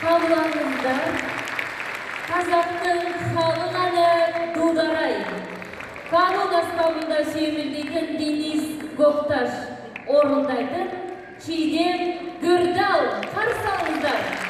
қабылдаңыздар қазақтың халық әні дударай қабыл дастанында сүйемелдейтін денис гокташ орындайтын шиден гүрдал қарсы алыңыздар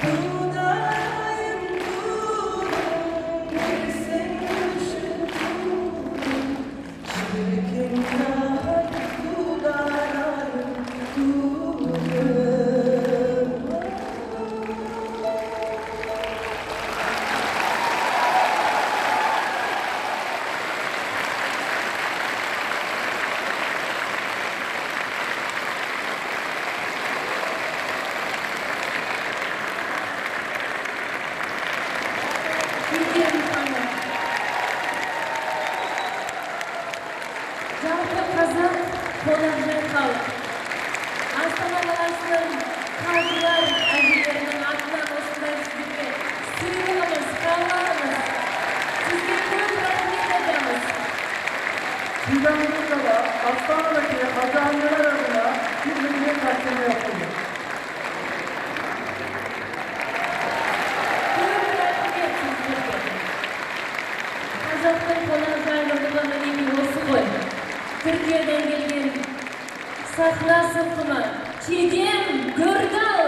Thank you. Kollarınızı kalın. Aslan olasın, kaldılar acılarının aklına olsunlar gibi. Sürüyoruz, kallarımız. Sizlerin bırakmayacağımız. Sizden bir kadar hastanedeki hastanelere adına bir millet hakkını yapılıyor. түркиядан келген сахна сылқымы чеден гөрдан